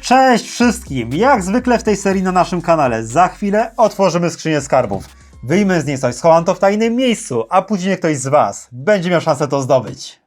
Cześć wszystkim! Jak zwykle w tej serii na naszym kanale, za chwilę otworzymy skrzynię skarbów. Wyjmę z niej coś, schowam to w tajnym miejscu, a później ktoś z Was będzie miał szansę to zdobyć.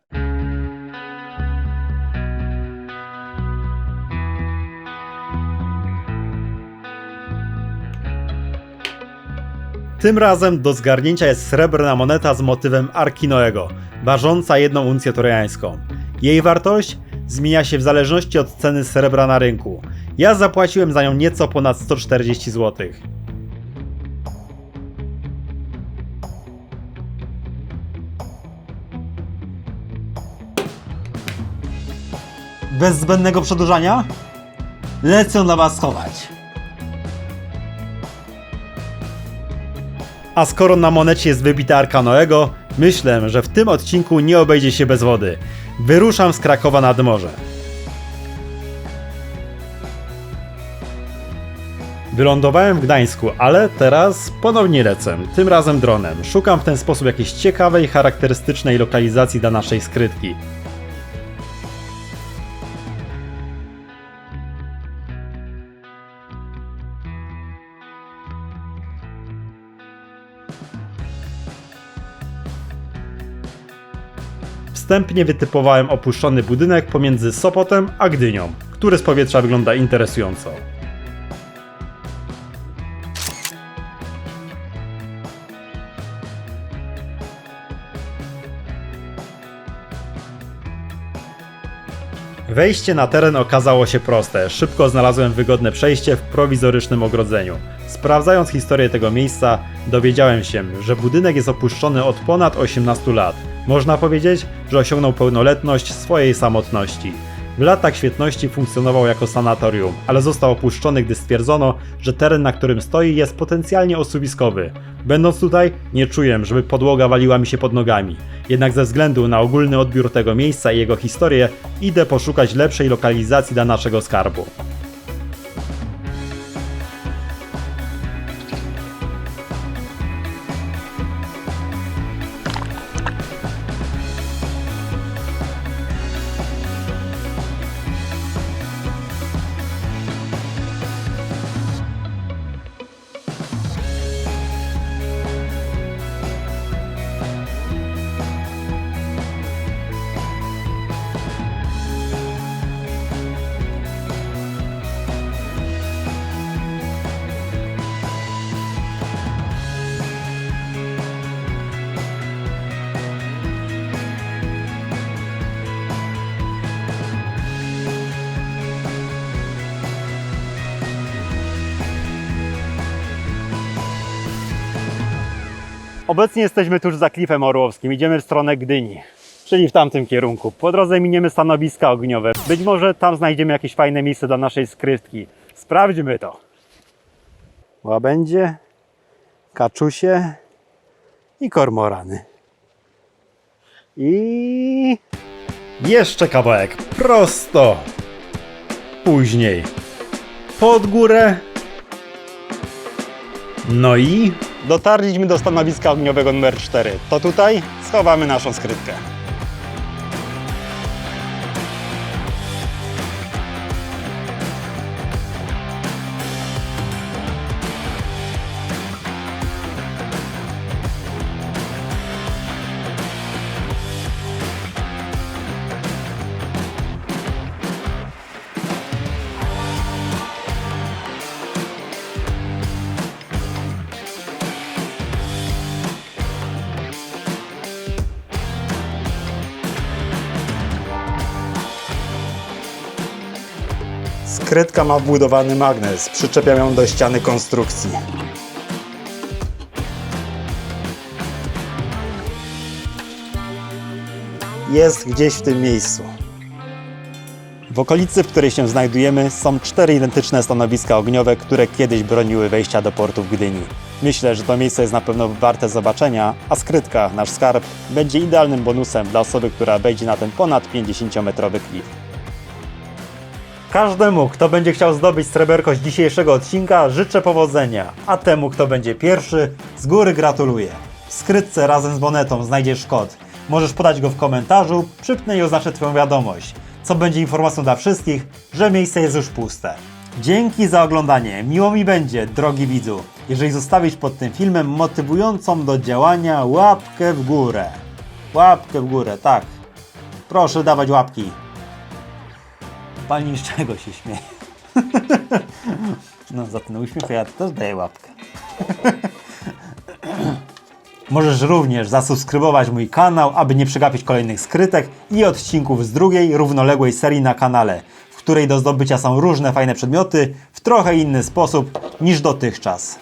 Tym razem do zgarnięcia jest srebrna moneta z motywem Arki Noego, ważąca jedną uncję trojańską. Jej wartość zmienia się w zależności od ceny srebra na rynku. Ja zapłaciłem za nią nieco ponad 140 zł. Bez zbędnego przedłużania, lecę dla Was schować. A skoro na monecie jest wybita Arka Noego, myślę, że w tym odcinku nie obejdzie się bez wody. Wyruszam z Krakowa nad morze. Wylądowałem w Gdańsku, ale teraz ponownie lecę, tym razem dronem. Szukam w ten sposób jakiejś ciekawej, charakterystycznej lokalizacji dla naszej skrytki. Wstępnie wytypowałem opuszczony budynek pomiędzy Sopotem a Gdynią, który z powietrza wygląda interesująco. Wejście na teren okazało się proste. Szybko znalazłem wygodne przejście w prowizorycznym ogrodzeniu. Sprawdzając historię tego miejsca, dowiedziałem się, że budynek jest opuszczony od ponad 18 lat. Można powiedzieć, że osiągnął pełnoletność swojej samotności. W latach świetności funkcjonował jako sanatorium, ale został opuszczony, gdy stwierdzono, że teren, na którym stoi, jest potencjalnie osuwiskowy. Będąc tutaj, nie czuję, żeby podłoga waliła mi się pod nogami. Jednak ze względu na ogólny odbiór tego miejsca i jego historię, idę poszukać lepszej lokalizacji dla naszego skarbu. Obecnie jesteśmy tuż za Klifem Orłowskim, idziemy w stronę Gdyni, czyli w tamtym kierunku. Po drodze miniemy stanowiska ogniowe. Być może tam znajdziemy jakieś fajne miejsce dla naszej skrytki. Sprawdźmy to. Łabędzie, kaczusie i kormorany. I jeszcze kawałek prosto. Później pod górę. No i dotarliśmy do stanowiska ogniowego numer 4. To tutaj schowamy naszą skrytkę. Skrytka ma wbudowany magnes. Przyczepiam ją do ściany konstrukcji. Jest gdzieś w tym miejscu. W okolicy, w której się znajdujemy, są cztery identyczne stanowiska ogniowe, które kiedyś broniły wejścia do portu w Gdyni. Myślę, że to miejsce jest na pewno warte zobaczenia, a skrytka, nasz skarb, będzie idealnym bonusem dla osoby, która wejdzie na ten ponad 50-metrowy klif. Każdemu, kto będzie chciał zdobyć sreberko dzisiejszego odcinka, życzę powodzenia, a temu, kto będzie pierwszy, z góry gratuluję. W skrytce razem z monetą znajdziesz kod, Możesz podać go w komentarzu, przypnę i oznaczę Twoją wiadomość, co będzie informacją dla wszystkich, że miejsce jest już puste. Dzięki za oglądanie. Miło mi będzie, drogi widzu, jeżeli zostawisz pod tym filmem motywującą do działania łapkę w górę. Łapkę w górę, tak. Proszę dawać łapki. Pani z czego się śmieje? No za ten uśmiech ja też daję łapkę. Możesz również zasubskrybować mój kanał, aby nie przegapić kolejnych skrytek i odcinków z drugiej, równoległej serii na kanale, w której do zdobycia są różne fajne przedmioty w trochę inny sposób niż dotychczas.